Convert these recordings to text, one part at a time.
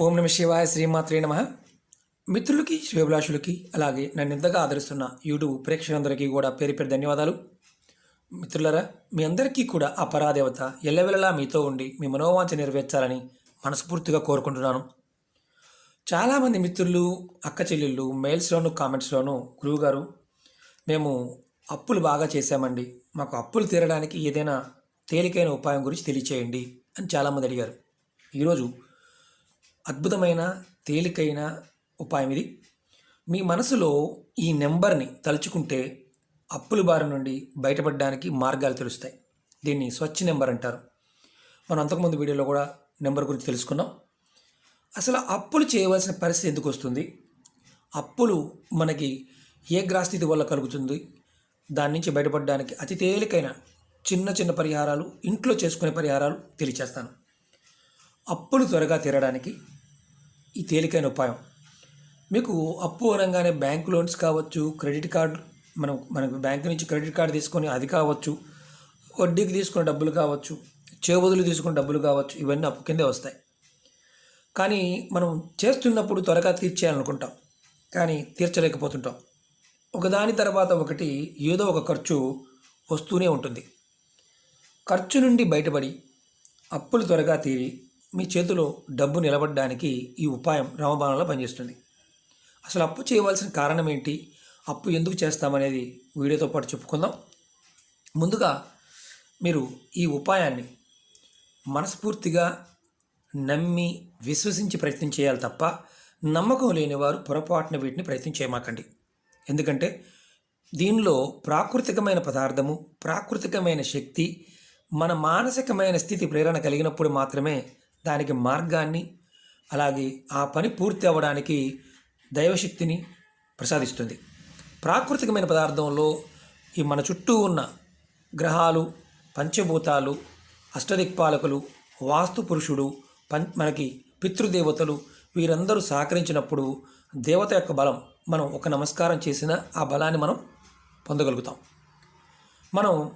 ఓం నమ శివాయ శ్రీమాత్రే నమ. మిత్రులకి శ్రేభిలాషులకి అలాగే నన్ను ఇంతగా ఆదరిస్తున్న యూట్యూబ్ ప్రేక్షకులందరికీ కూడా పేరు పేరు ధన్యవాదాలు. మిత్రులరా మీ అందరికీ కూడా ఆ పరాదేవత ఎల్లవెల్లలా మీతో ఉండి మీ మనోవాంఛ నెరవేర్చాలని మనస్ఫూర్తిగా కోరుకుంటున్నాను. చాలామంది మిత్రులు అక్క చెల్లెళ్ళు మెయిల్స్లోను కామెంట్స్లోను గురువుగారు మేము అప్పులు బాగా చేశామండి. మాకు అప్పులు తీరడానికి ఏదైనా తేలికైన ఉపాయం గురించి తెలియచేయండి అని చాలామంది అడిగారు. ఈరోజు అద్భుతమైన తేలికైన ఉపాయం ఇది. మీ మనసులో ఈ నెంబర్ని తలుచుకుంటే అప్పుల బారి నుండి బయటపడడానికి మార్గాలు తెలుస్తాయి. దీన్ని స్వచ్ఛ నెంబర్ అంటారు. మనం అంతకుముందు వీడియోలో కూడా నెంబర్ గురించి తెలుసుకున్నాం. అసలు అప్పులు చేయవలసిన పరిస్థితి ఎందుకు వస్తుంది? అప్పులు మనకి ఏ గ్రాస్థితి వల్ల కలుగుతుంది? దాని నుంచి బయటపడడానికి అతి తేలికైన చిన్న చిన్న పరిహారాలు ఇంట్లో చేసుకునే పరిహారాలు తెలియచేస్తాను. అప్పులు త్వరగా తీరడానికి ఈ తేలికైన ఉపాయం. మీకు అప్పు అనగానే బ్యాంక్ లోన్స్ కావచ్చు క్రెడిట్ కార్డు మనం మనకు బ్యాంక్ నుంచి క్రెడిట్ కార్డు తీసుకొని అది కావచ్చు వడ్డీకి తీసుకున్న డబ్బులు కావచ్చు చేబదులు తీసుకున్న డబ్బులు కావచ్చు ఇవన్నీ అప్పు కిందే వస్తాయి. కానీ మనం చేస్తున్నప్పుడు త్వరగా తీర్చేయాలనుకుంటాం. కానీ తీర్చలేకపోతుంటాం. ఒకదాని తర్వాత ఒకటి ఏదో ఒక ఖర్చు వస్తూనే ఉంటుంది. ఖర్చు నుండి బయటపడి అప్పులు త్వరగా తీరి మీ చేతిలో డబ్బు నిలబడడానికి ఈ ఉపాయం రామబాణంలో పనిచేస్తుంది. అసలు అప్పు చేయవలసిన కారణం ఏంటి? అప్పు ఎందుకు చేస్తామనేది వీడియోతో పాటు చెప్పుకుందాం. ముందుగా మీరు ఈ ఉపాయాన్ని మనస్ఫూర్తిగా నమ్మి విశ్వసించి ప్రయత్నం చేయాలి తప్ప నమ్మకం లేని వారు పొరపాటున వీటిని ప్రయత్నం చేయమాకండి. ఎందుకంటే దీనిలో ప్రాకృతికమైన పదార్థము ప్రాకృతికమైన శక్తి మన మానసికమైన స్థితి ప్రేరణ కలిగినప్పుడు మాత్రమే దానికి మార్గాన్ని అలాగే ఆ పని పూర్తి అవ్వడానికి దైవశక్తిని ప్రసాదిస్తుంది. ప్రాకృతికమైన పదార్థంలో ఈ మన చుట్టూ ఉన్న గ్రహాలు పంచభూతాలు అష్టదిక్పాలకులు వాస్తు పురుషుడు పం మనకి పితృదేవతలు వీరందరూ సహకరించినప్పుడు దేవత యొక్క బలం మనం ఒక నమస్కారం చేసిన ఆ బలాన్ని మనం పొందగలుగుతాం. మనం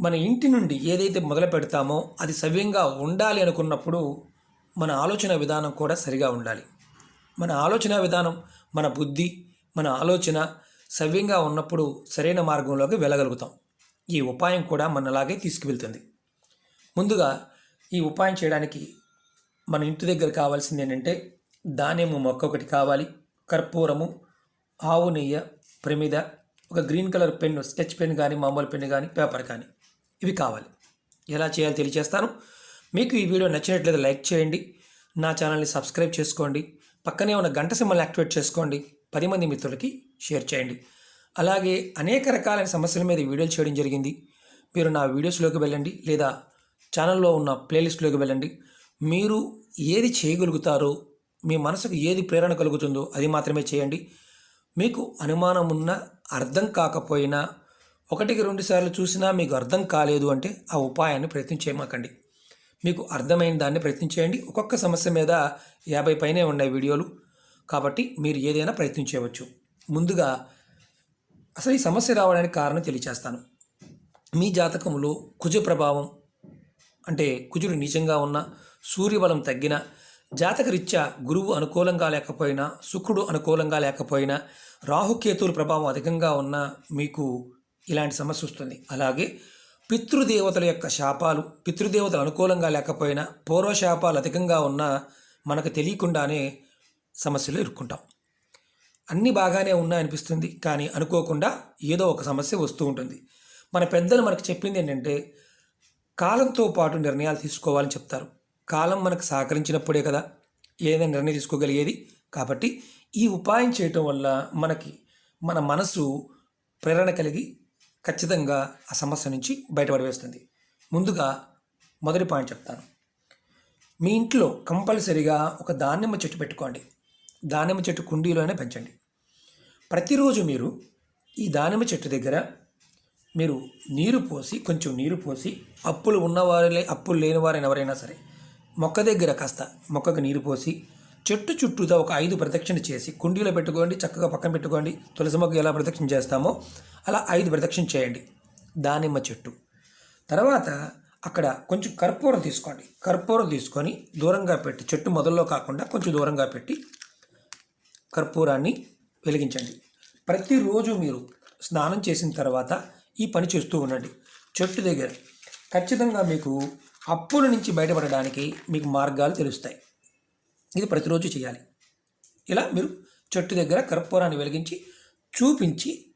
మన ఇంటి నుండి ఏదైతే మొదలు పెడతామో అది సవ్యంగా ఉండాలి అనుకున్నప్పుడు మన ఆలోచన విధానం కూడా సరిగా ఉండాలి. మన ఆలోచన విధానం మన బుద్ధి మన ఆలోచన సవ్యంగా ఉన్నప్పుడు సరైన మార్గంలోకి వెళ్ళగలుగుతాం. ఈ ఉపాయం కూడా మనలాగే తీసుకువెళ్తుంది. ముందుగా ఈ ఉపాయం చేయడానికి మన ఇంటి దగ్గర కావాల్సింది ఏంటంటే దానిమ్మ మొక్క ఒకటి కావాలి. కర్పూరము ఆవు నెయ్యి ప్రమిద ఒక green colour pen sketch pen కానీ మామూలు పెన్ కానీ పేపర్ కానీ. ఇవి కావాలి. ఎలా చేయాలో తెలియజేస్తాను. మీకు ఈ వీడియో నచ్చినట్లయితే లైక్ చేయండి. నా ఛానల్ని సబ్స్క్రైబ్ చేసుకోండి. పక్కనే ఉన్న గంట సింబల్ని యాక్టివేట్ చేసుకోండి. పది మంది మిత్రులకి షేర్ చేయండి. అలాగే అనేక రకాలైన సమస్యల మీద వీడియోలు చేయడం జరిగింది. మీరు నా వీడియోస్లోకి వెళ్ళండి లేదా ఛానల్లో ఉన్న ప్లేలిస్ట్లోకి వెళ్ళండి. మీరు ఏది చేయగలుగుతారో మీ మనసుకు ఏది ప్రేరణ కలుగుతుందో అది మాత్రమే చేయండి. మీకు అనుమానం ఉన్నా అర్థం కాకపోయినా ఒకటికి రెండు సార్లు చూసినా మీకు అర్థం కాలేదు అంటే ఆ ఉపాయాన్ని ప్రయత్నం చేయమాకండి. మీకు అర్థమైన దాన్ని ప్రయత్నం చేయండి. ఒక్కొక్క సమస్య మీద యాభై పైనే ఉన్నాయి వీడియోలు. కాబట్టి మీరు ఏదైనా ప్రయత్నం చేయవచ్చు. ముందుగా అసలు ఈ సమస్య రావడానికి కారణం తెలియచేస్తాను. మీ జాతకంలో కుజ ప్రభావం అంటే కుజుడు నీచంగా ఉన్న సూర్యబలం తగ్గిన జాతకరీత్యా గురువు అనుకూలంగా లేకపోయినా శుక్రుడు అనుకూలంగా లేకపోయినా రాహుకేతువుల ప్రభావం అధికంగా ఉన్న మీకు ఇలాంటి సమస్య వస్తుంది. అలాగే పితృదేవతల యొక్క శాపాలు పితృదేవతలు అనుకూలంగా లేకపోయినా పూర్వశాపాలు అధికంగా ఉన్నా మనకు తెలియకుండానే సమస్యలు ఇరుక్కుంటాం అన్నీ బాగానే ఉన్నాయనిపిస్తుంది కానీ అనుకోకుండా ఏదో ఒక సమస్య వస్తూ ఉంటుంది. మన పెద్దలు మనకు చెప్పింది ఏంటంటే కాలంతో పాటు నిర్ణయాలు తీసుకోవాలని చెప్తారు. కాలం మనకు సహకరించినప్పుడే కదా ఏదైనా నిర్ణయం తీసుకోగలిగేది. కాబట్టి ఈ ఉపాయం చేయటం వల్ల మనకి మన మనసు ప్రేరణ కలిగి ఖచ్చితంగా ఆ సమస్య నుంచి బయటపడవేస్తుంది. ముందుగా మొదటి పాయింట్ చెప్తాను. మీ ఇంట్లో కంపల్సరిగా ఒక దానిమ్మ చెట్టు పెట్టుకోండి. దానిమ్మ చెట్టు కుండీలోనే పెంచండి. ప్రతిరోజు మీరు ఈ దానిమ్మ చెట్టు దగ్గర మీరు నీరు పోసి కొంచెం నీరు పోసి అప్పులు ఉన్నవారే అప్పులు లేని వారైనా ఎవరైనా సరే మొక్క దగ్గర కాస్త మొక్కకు నీరు పోసి చెట్టు చుట్టూతో ఒక ఐదు ప్రదక్షిణ చేసి కుండీలో పెట్టుకోండి చక్కగా పక్కన పెట్టుకోండి తులసి మొక్క ఎలా ప్రదక్షిణ చేస్తామో అలా ఐదు ప్రదక్షిణ చేయండి. దానిమ్మ చెట్టు. తర్వాత అక్కడ కొంచెం కర్పూరం తీసుకోండి. కర్పూరం తీసుకొని దూరంగా పెట్టి చెట్టు మొదల్లో కాకుండా కొంచెం దూరంగా పెట్టి కర్పూరాన్ని వెలిగించండి. ప్రతిరోజు మీరు స్నానం చేసిన తర్వాత ఈ పని చేస్తూ ఉండండి. చెట్టు దగ్గర ఖచ్చితంగా మీకు అప్పుల నుంచి బయటపడడానికి మీకు మార్గాలు తెలుస్తాయి. ఇది ప్రతిరోజు చేయాలి. ఇలా మీరు చెట్టు దగ్గర కర్పూరాన్ని వెలిగించి చూపించి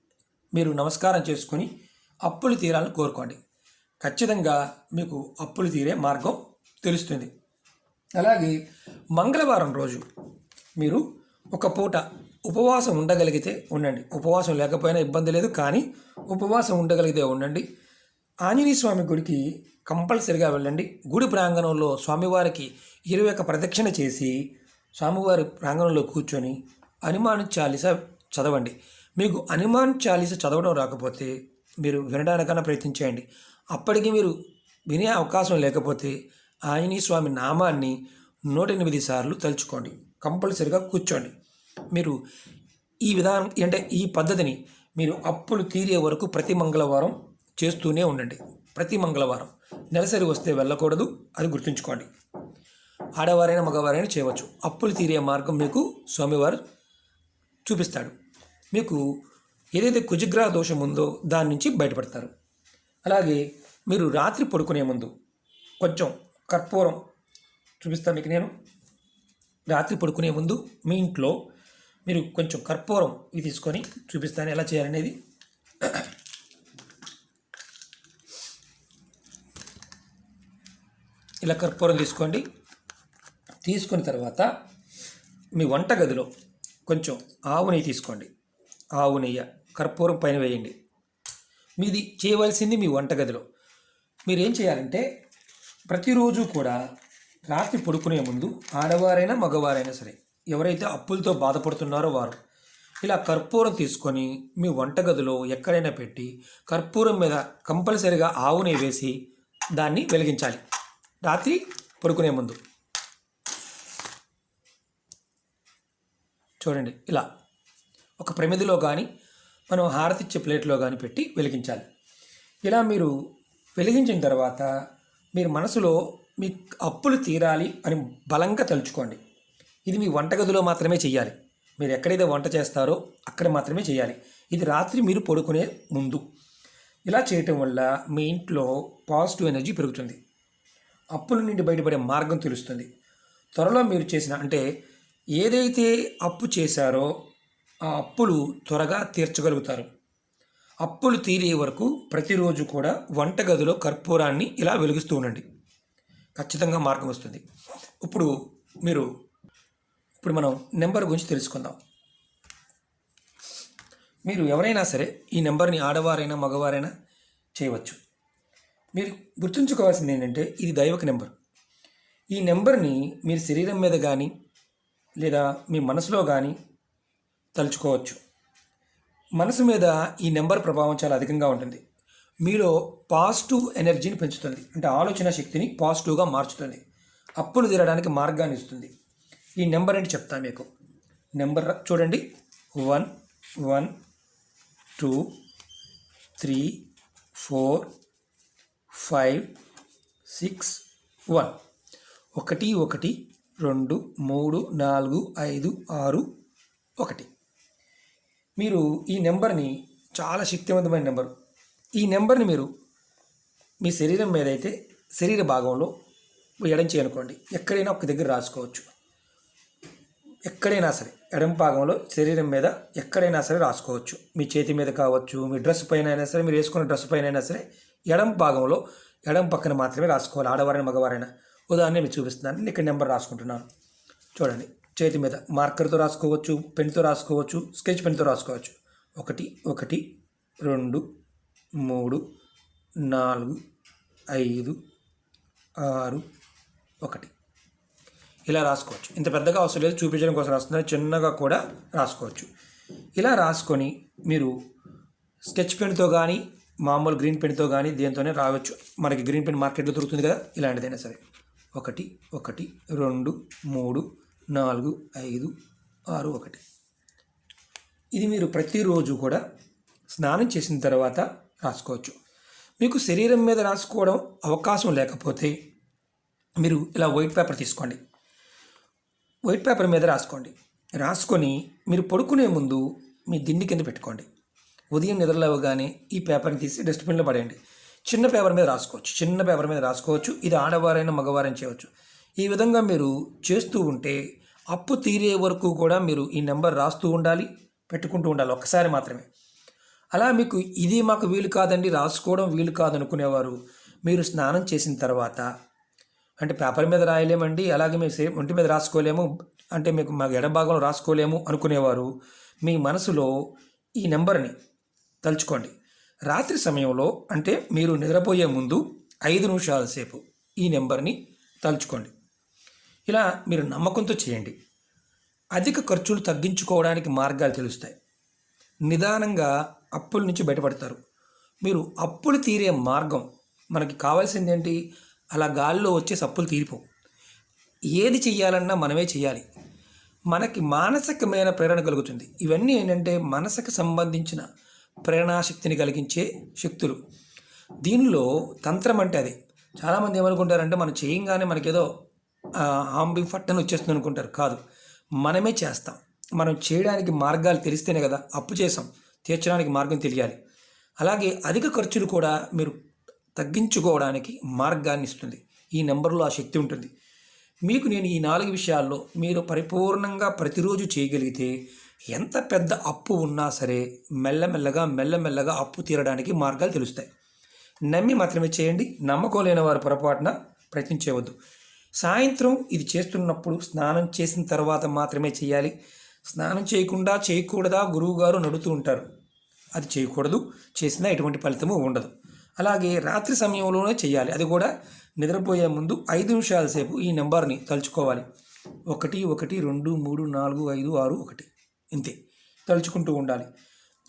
మీరు నమస్కారం చేసుకొని అప్పులు తీరాలని కోరుకోండి. ఖచ్చితంగా మీకు అప్పులు తీరే మార్గం తెలుస్తుంది. అలాగే మంగళవారం రోజు మీరు ఒక పూట ఉపవాసం ఉండగలిగితే ఉండండి. ఉపవాసం లేకపోయినా ఇబ్బంది లేదు కానీ ఉపవాసం ఉండగలిగితే ఉండండి. ఆంజనేయ స్వామి గుడికి కంపల్సరిగా వెళ్ళండి. గుడి ప్రాంగణంలో స్వామివారికి ఇరవై ఒక ప్రదక్షిణ చేసి స్వామివారి ప్రాంగణంలో కూర్చొని హనుమాన్ చాలీస చదవండి. మీకు హనుమాన్ చాలీస చదవడం రాకపోతే మీరు వినడానికన్నా ప్రయత్నించేయండి అప్పటికి మీరు వినే అవకాశం లేకపోతే ఆయని స్వామి నామాన్ని నూట ఎనిమిది సార్లు తలుచుకోండి. కంపల్సరిగా కూర్చోండి. మీరు ఈ విధానం అంటే ఈ పద్ధతిని మీరు అప్పులు తీరే వరకు ప్రతి మంగళవారం చేస్తూనే ఉండండి. ప్రతి మంగళవారం. నెలసరి వస్తే వెళ్ళకూడదు అది గుర్తుంచుకోండి. ఆడవారైనా మగవారైనా చేయవచ్చు. అప్పులు తీరే మార్గం మీకు స్వామివారు చూపిస్తాడు. మీకు ఏదైతే కుజగ్రహ దోషం ఉందో దాని నుంచి బయటపడతారు. అలాగే మీరు రాత్రి పడుకునే ముందు కొంచెం కర్పూరం చూపిస్తాను మీకు నేను. రాత్రి పడుకునే ముందు మీ ఇంట్లో మీరు కొంచెం కర్పూరం ఇది తీసుకొని చూపిస్తాను ఎలా చేయాలనేది. ఇలా కర్పూరం తీసుకోండి. తీసుకున్న తర్వాత మీ వంటగదిలో కొంచెం ఆవు నెయ్యి తీసుకోండి. ఆవు నెయ్యి కర్పూరం పైన వేయండి. మీది చేయవలసింది మీ వంటగదిలో. మీరేం చేయాలంటే ప్రతిరోజు కూడా రాత్రి పడుకునే ముందు ఆడవారైనా మగవారైనా సరే ఎవరైతే అప్పులతో బాధపడుతున్నారో వారు ఇలా కర్పూరం తీసుకొని మీ వంటగదిలో ఎక్కడైనా పెట్టి కర్పూరం మీద కంపల్సరిగా ఆవు నెయ్యి వేసి దాన్ని వెలిగించాలి. రాత్రి పడుకునే ముందు. చూడండి ఇలా. ఒక ప్రమిదిలో కానీ మనం హారతిచ్చే ప్లేట్లో కానీ పెట్టి వెలిగించాలి. ఇలా మీరు వెలిగించిన తర్వాత మీరు మనసులో మీ అప్పులు తీరాలి అని బలంగా తలుచుకోండి. ఇది మీ వంటగదిలో మాత్రమే చేయాలి మీరు ఎక్కడైతే వంట చేస్తారో అక్కడ మాత్రమే చేయాలి ఇది రాత్రి మీరు పడుకునే ముందు. ఇలా చేయటం వల్ల మీ ఇంట్లో పాజిటివ్ ఎనర్జీ పెరుగుతుంది. అప్పుల నుండి బయటపడే మార్గం తెలుస్తుంది. త్వరలో మీరు చేసిన అంటే ఏదైతే అప్పు చేశారో ఆ అప్పులు త్వరగా తీర్చగలుగుతారు. అప్పులు తీరే వరకు ప్రతిరోజు కూడా వంటగదిలో కర్పూరాన్ని ఇలా వెలిగిస్తూ ఉండండి. ఖచ్చితంగా మార్గం వస్తుంది. ఇప్పుడు మీరు ఇప్పుడు మనం నెంబర్ గురించి తెలుసుకుందాం. మీరు ఎవరైనా సరే ఈ నెంబర్ని ఆడవారైనా మగవారైనా చేయవచ్చు. మీరు గుర్తుంచుకోవాల్సింది ఏంటంటే ఇది దైవక నెంబర్. ఈ నెంబర్ని మీరు శరీరం మీద కానీ లేదా మీ మనసులో కానీ తలుచుకోవచ్చు. మనసు మీద ఈ నెంబర్ ప్రభావం చాలా అధికంగా ఉంటుంది. మీలో పాజిటివ్ ఎనర్జీని పెంచుతుంది. అంటే ఆలోచన శక్తిని పాజిటివ్గా మార్చుతుంది. అప్పులు తీరడానికి మార్గాన్ని ఇస్తుంది. ఈ నెంబర్ ఏంటి చెప్తాను మీకు. నెంబర్ చూడండి. One one two three four five six one. ఒకటి ఒకటి రెండు మూడు నాలుగు ఐదు ఆరు ఒకటి. మీరు ఈ నెంబర్ని చాలా శక్తివంతమైన నెంబర్. ఈ నెంబర్ని మీరు మీ శరీరం మీద అయితే శరీర భాగంలో ఎడం చేయనుకోండి ఎక్కడైనా ఒక దగ్గర రాసుకోవచ్చు. ఎక్కడైనా సరే ఎడం భాగంలో శరీరం మీద ఎక్కడైనా సరే రాసుకోవచ్చు. మీ చేతి మీద కావచ్చు మీ డ్రెస్ పైన అయినా సరే మీరు వేసుకున్న డ్రెస్ పైన అయినా సరే ఎడం భాగంలో ఎడం పక్కన మాత్రమే రాసుకోవాలి. ఆడవారైనా మగవారైనా. ఉదాహరణ మీకు చూపిస్తున్నాను. నేను ఇక్కడ నెంబర్ రాసుకుంటున్నాను. చూడండి. చేతి మీద మార్కర్తో రాసుకోవచ్చు పెన్తో రాసుకోవచ్చు స్కెచ్ పెన్తో రాసుకోవచ్చు. ఒకటి ఒకటి రెండు మూడు నాలుగు ఐదు ఆరు ఒకటి. ఇలా రాసుకోవచ్చు. ఇంత పెద్దగా అవసరం లేదు చూపించడం కోసం రాస్తున్నారు. చిన్నగా కూడా రాసుకోవచ్చు. ఇలా రాసుకొని మీరు స్కెచ్ పెన్తో కానీ మామూలు గ్రీన్ పెన్తో కానీ దేంతోనే రావచ్చు మనకి గ్రీన్ పెన్ మార్కెట్లో దొరుకుతుంది కదా ఇలాంటిదైనా సరే. ఒకటి ఒకటి రెండు మూడు నాలుగు ఐదు ఆరు ఒకటి. ఇది మీరు ప్రతిరోజు కూడా స్నానం చేసిన తర్వాత రాసుకోవచ్చు. మీకు శరీరం మీద రాసుకోవడం అవకాశం లేకపోతే మీరు ఇలా వైట్ పేపర్ తీసుకోండి. వైట్ పేపర్ మీద రాసుకోండి. రాసుకొని మీరు పడుకునే ముందు మీ దిండి కింద పెట్టుకోండి. ఉదయం నిద్రలేవగానే ఈ పేపర్ని తీసి డస్ట్బిన్లో పడేయండి. చిన్న పేపర్ మీద రాసుకోవచ్చు. చిన్న పేపర్ మీద రాసుకోవచ్చు. ఇది ఆడవారైనా మగవారైనా చేయవచ్చు. ఈ విధంగా మీరు చేస్తూ ఉంటే అప్పు తీరే వరకు కూడా మీరు ఈ నెంబర్ రాస్తూ ఉండాలి పెట్టుకుంటూ ఉండాలి ఒక్కసారి మాత్రమే. అలా మీకు ఇది మాకు వీలు కాదండి రాసుకోవడం వీలు కాదనుకునేవారు. మీరు స్నానం చేసిన తర్వాత అంటే పేపర్ మీద రాయలేమండి అలాగే మేము సేమ్ ఒంటి మీద రాసుకోలేము అంటే మీకు మాకు ఎడభాగంలో రాసుకోలేము అనుకునేవారు. మీ మనసులో ఈ నెంబర్ని తలుచుకోండి. రాత్రి సమయంలో అంటే మీరు నిద్రపోయే ముందు ఐదు నిమిషాల సేపు ఈ నెంబర్ని తలుచుకోండి. ఇలా మీరు నమ్మకంతో చేయండి. అధిక ఖర్చులు తగ్గించుకోవడానికి మార్గాలు తెలుస్తాయి. నిదానంగా అప్పుల నుంచి బయటపడతారు. మీరు అప్పులు తీరే మార్గం మనకి కావాల్సింది ఏంటి అలా గాల్లో వచ్చేసి అప్పులు తీరిపోవు. ఏది చెయ్యాలన్నా మనమే చేయాలి మనకి మానసికమైన ప్రేరణ కలుగుతుంది. ఇవన్నీ ఏంటంటే మనసుకు సంబంధించిన ప్రేరణాశక్తిని కలిగించే శక్తులు. దీనిలో తంత్రం అంటే అది. చాలామంది ఏమనుకుంటారంటే మనం చేయంగానే మనకేదో ఆంబి ఫట్టని వచ్చేస్తుంది అనుకుంటారు. కాదు. మనమే చేస్తాం. మనం చేయడానికి మార్గాలు తెలిస్తేనే కదా అప్పు చేసాం తీర్చడానికి మార్గం తెలియాలి. అలాగే అధిక ఖర్చులు కూడా మీరు తగ్గించుకోవడానికి మార్గాన్ని ఇస్తుంది. ఈ నెంబర్లో ఆ శక్తి ఉంటుంది. మీకు నేను ఈ నాలుగు విషయాల్లో మీరు పరిపూర్ణంగా ప్రతిరోజు చేయగలిగితే ఎంత పెద్ద అప్పు ఉన్నా సరే మెల్లమెల్లగా మెల్లమెల్లగా అప్పు తీరడానికి మార్గాలు తెలుస్తాయి. నమ్మి మాత్రమే చేయండి. నమ్మకోలేని వారు పొరపాటున ప్రయత్నించేవద్దు సాయంత్రం ఇది చేస్తున్నప్పుడు స్నానం చేసిన తర్వాత మాత్రమే చేయాలి. స్నానం చేయకుండా చేయకూడదా గురువుగారు నడుతూ ఉంటారు. అది చేయకూడదు. చేసినా ఎటువంటి ఫలితము ఉండదు. అలాగే రాత్రి సమయంలోనే చేయాలి. అది కూడా నిద్రపోయే ముందు ఐదు నిమిషాల సేపు ఈ నెంబర్ని తలుచుకోవాలి. ఒకటి ఒకటి రెండు మూడు నాలుగు ఐదు ఆరు ఒకటి. ఇంతే. తలుచుకుంటూ ఉండాలి.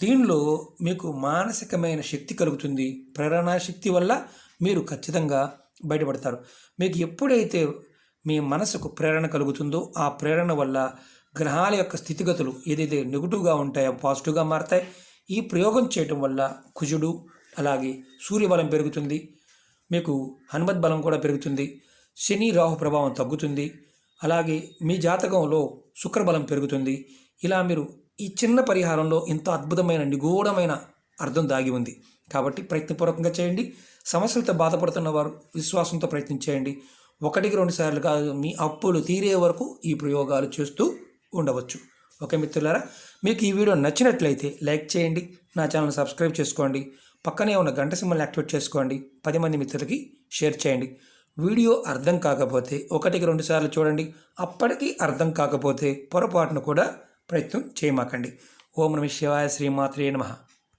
దీనిలో మీకు మానసికమైన శక్తి కలుగుతుంది. ప్రేరణా శక్తి వల్ల మీరు ఖచ్చితంగా బయటపడతారు. మీకు ఎప్పుడైతే మీ మనసుకు ప్రేరణ కలుగుతుందో ఆ ప్రేరణ వల్ల గ్రహాల యొక్క స్థితిగతులు ఏదైతే నెగిటివ్గా ఉంటాయో పాజిటివ్గా మారతాయి. ఈ ప్రయోగం చేయటం వల్ల కుజుడు అలాగే సూర్యబలం పెరుగుతుంది. మీకు హనుమత్ బలం కూడా పెరుగుతుంది. శని రాహు ప్రభావం తగ్గుతుంది. అలాగే మీ జాతకంలో శుక్రబలం పెరుగుతుంది. ఇలా మీరు ఈ చిన్న పరిహారంలో ఇంత అద్భుతమైన నిగూఢమైన అర్థం దాగి ఉంది. కాబట్టి ప్రయత్నపూర్వకంగా చేయండి. సమస్యలతో బాధపడుతున్న వారు విశ్వాసంతో ప్రయత్నించేయండి. ఒకటికి రెండు సార్లు కాదు మీ అప్పులు తీరే వరకు ఈ ప్రయోగాలు చేస్తూ ఉండవచ్చు. ఓకే మిత్రులారా మీకు ఈ వీడియో నచ్చినట్లయితే లైక్ చేయండి నా ఛానల్ సబ్స్క్రైబ్ చేసుకోండి పక్కనే ఉన్న గంట సింబల్ యాక్టివేట్ చేసుకోండి పది మంది మిత్రులకి షేర్ చేయండి. వీడియో అర్థం కాకపోతే ఒకటికి రెండు సార్లు చూడండి అప్పటికి అర్థం కాకపోతే పొరపాటును కూడా ప్రయత్నం చేయమాకండి. ఓం నమ శివాయ శ్రీమాత్రే నమః.